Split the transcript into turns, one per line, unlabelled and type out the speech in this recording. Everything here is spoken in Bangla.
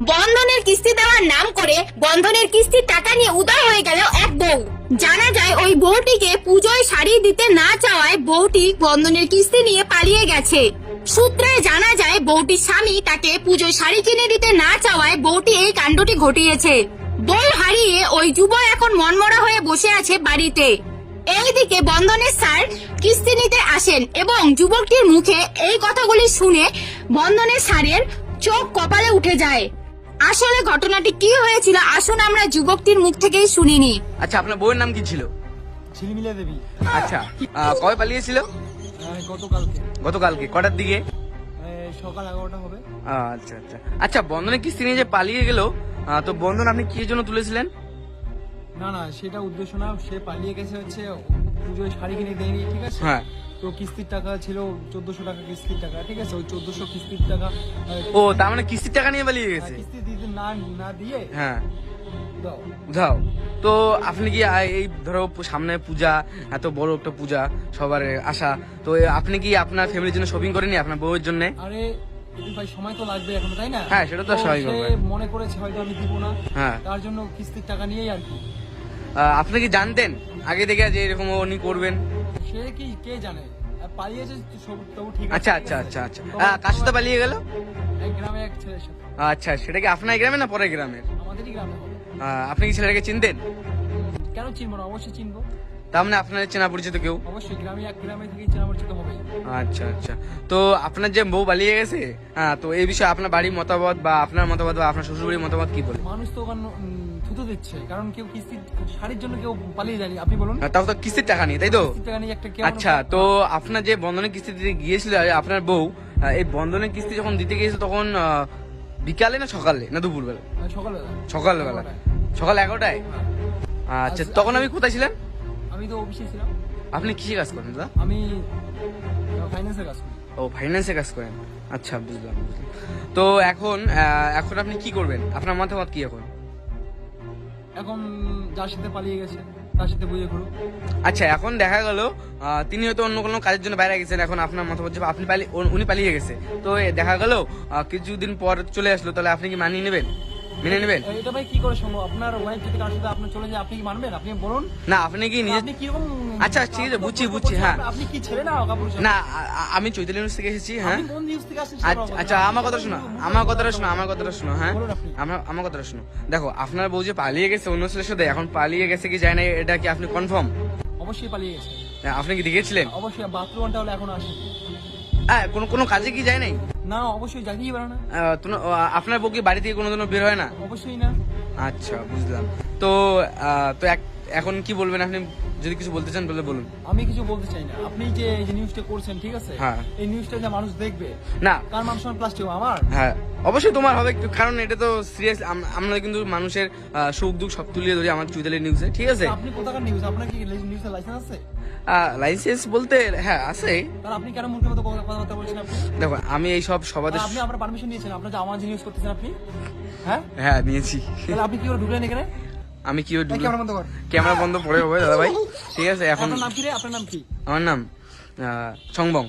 বন্ধনের কিস্তি দেওয়ার নাম করে বন্ধনের কিস্তির টাকা নিয়ে উদয় হয়ে গেল এক বউ। জানা যায় ওই বউটিকে পুজোয় শাড়ি দিতে না চাওয়ায় বউটি বন্ধনের কিস্তি নিয়ে পালিয়ে গেছে। সূত্রে জানা যায়, বউটির স্বামী তাকে পুজোয় শাড়ি কিনে দিতে না চাওয়ায় বউটি এই কাণ্ডটি ঘটিয়েছে। বউ হারিয়ে ওই যুব এখন মনমরা হয়ে বসে আছে বাড়িতে। এইদিকে বন্ধনের স্যার কিস্তি নিতে আসেন এবং যুবকটির মুখে এই কথাগুলি শুনে বন্ধনের স্যারের চোখ কপালে উঠে যায়। আসলে ঘটনাটি কি হয়েছিল আসুন আমরা যুবকটির মুখ থেকেই শুনিনি
আচ্ছা আপনার বউয়ের নাম কি ছিল?
ঝিলমিলা দেবী।
আচ্ছা আহ, কবে পালিয়েছিল?
আহ, গতকালকে।
গতকালকে কটার দিকে?
আহ, সকাল এগারোটা হবে।
আহ, আচ্ছা আচ্ছা। আচ্ছা বন্ধনের কিস্তি নিয়ে যে পালিয়ে গেল আহ, তো বন্ধন আপনি কি জন্য তুলেছিলেন?
না না সেটা উদ্দেশ্য না সে পালিয়ে গেছে হচ্ছে পুজোয় শাড়ি কিনে দেয়নি ঠিক আছে?
হ্যাঁ।
তো কিস্তির টাকা ছিল চোদ্দশো টাকা কিস্তির টাকা ঠিক আছে? ওই চোদ্দশো কিস্তির টাকা
ও তার মানে কিস্তির টাকা নিয়ে পালিয়ে গেছে?
কিস্তি দিতে না না দিয়ে
হ্যাঁ। বুঝাও তো আপনি কি এই ধরো সামনে পূজা এত বড় একটা পূজা সবার আশা তো আপনি কি আপনার ফ্যামিলির জন্য শপিং করেনি আপনার বউয়ের জন্য?
আরে ভাই সময় তো লাগবে এখন তাই না?
হ্যাঁ, সেটা তো স্বাভাবিক
সে মনে করেছে হয়তো আমি দিব না।
হ্যাঁ।
তার জন্য কিস্তির টাকা নিয়েই আর কি।
আপনি কি জানতেন? আগে থেকে যে এরকম উনি করবেন।
সে কি কে জানে? পালিয়েছে তবু ঠিক
আচ্ছা আচ্ছা আচ্ছা আচ্ছা। আহ, কার সাথে পালিয়ে গেল?
এক গ্রামে এক ছেলের সাথে।
আচ্ছা সেটা কি আপনার গ্রামে না পরের গ্রামের?
আমাদেরই গ্রামে হবে।
আপনি কি ছেলেটাকে চিনতেন?
কেন চিনবো না? অবশ্যই চিনবো।
তার মানে আপনার চেনা পরিচিত কেউ?
অবশ্যই গ্রামে এক গ্রামে থেকে চেনা পরিচিত হবে।
আচ্ছা আচ্ছা। তো আপনার যে বউ পালিয়ে গেছে হ্যাঁ তো এই বিষয়ে আপনার বাড়ির মতামত বা আপনার মতামত বা আপনার শ্বশুরবাড়ির মতামত কি বলে?
মানুষ তো থুতু দিচ্ছে। কারণ কেউ কিস্তি শাড়ির জন্য কেউ পালিয়ে যায়নি। আপনি বলুন।
আহ, তাও তো কিস্তির টাকা নেই তাই তো?
টাকা নিয়ে একটা
আচ্ছা তো আপনার যে বন্ধনের কিস্তি দিতে গিয়েছিল আপনার বউ এই বন্ধনের কিস্তি যখন দিতে গিয়েছিল তখন বিকালে না সকালে? না দুপুরবেলা?
সকালবেলা।
সকালবেলা। সকাল এগারোটায়? আচ্ছা তখন আমি কোথায় ছিলেন?
আমি তো অফিসে ছিলাম।
আপনি কি কাজ করেন দাদা?
আমি ফাইন্যান্সের কাজ করি।
ও ফাইন্যান্সে কাজ করেন। আচ্ছা বুঝলাম বুঝলাম। তো এখন এখন আপনি কি করবেন? আপনার মতামত কি এখন?
এখন যার সাথে পালিয়ে গেছে, তার সাথে বুঝে করুক
আচ্ছা এখন দেখা গেল তিনি হয়তো অন্য কোনো কাজের জন্য বাইরে গেছেন, এখন আপনার মতামত যে আপনি পালিয়ে উনি পালিয়ে গেছে। তো দেখা গেল কিছুদিন পর চলে আসলো, তাহলে আপনি কি মানিয়ে নেবেন? মেনে নেবেন?
এটা ভাই কি করে সম্ভব? আপনার ওয়াইফ যদি কারোর সাথে আপনার চলে যায় আপনি কি মানবেন? আপনি বলুন।
না আপনি কি নিজে
আপনি কীরকম
আচ্ছা, ঠিক আছে, বুঝছি, বুঝছি, হ্যাঁ।
আপনি কি না
না আমি চৈতালি নিউজ থেকে এসেছি হ্যাঁ।
আপনি কোন নিউজ থেকে আসছেন
আচ্ছা আচ্ছা আমার কথা শোনো আমার কথাটা শোনো আমার কথাটা শোনো হ্যাঁ। আমার আমার কথাটা শোনো। দেখো আপনার বউ যে পালিয়ে গেছে অন্য ছেলের সাথে এখন পালিয়ে গেছে কি যায় না এটা কি আপনি কনফার্ম
অবশ্যই পালিয়ে গেছে।
আপনি কি দেখেছিলেন?
অবশ্যই বাথরুমটা হলে এখন আসে
হ্যাঁ কোনো কোনো কাজে কি যায় নাই?
না অবশ্যই জানিয়ে পারো না।
আপনার বউ কি বাড়ি থেকে কোনো দিনও বের হয় না?
অবশ্যই না।
আচ্ছা বুঝলাম। তো তো এখন কি বলবেন আপনি? যদি কিছু বলতে চান বলে বলুন।
আমি কিছু বলতে চাই না। আপনি যে এই যে নিউজটা করছেন ঠিক আছে?
হ্যাঁ।
এই নিউজটা যে মানুষ দেখবে
না।
কার মানুষ প্লাস্টিক আমার?
হ্যাঁ অবশ্যই তোমার হবে একটু, কারণ এটা তো সিরিয়াস আমরা কিন্তু মানুষের সুখ দুঃখ সব তুলিয়ে ধরি আমার চুইতালি নিউজে ঠিক আছে?
আপনি কোথাকার নিউজ আপনার কি নিউজের লাইসেন্স আছে?
লাইসেন্স বলতে হ্যাঁ আছে।
আপনি কেন মুখের মতো কথা- কথাবার্তা বলছেন আপনি?
দেখো আমি এই সব সবাদের
আপনি আপনার পারমিশন নিয়েছেন আপনার যে আমার নিউজ করতেছেন আপনি? হ্যাঁ?
হ্যাঁ নিয়েছি।
তাহলে আপনি কি করে ঢুকলেন এখানে?
আমি কি
ক্যামেরা বন্ধ কর।
ক্যামেরা বন্ধ পড়ে হবে দাদা ভাই। ঠিক আছে এখন
নাম কি রে? আপনার নাম কি?
আমার নাম সংবং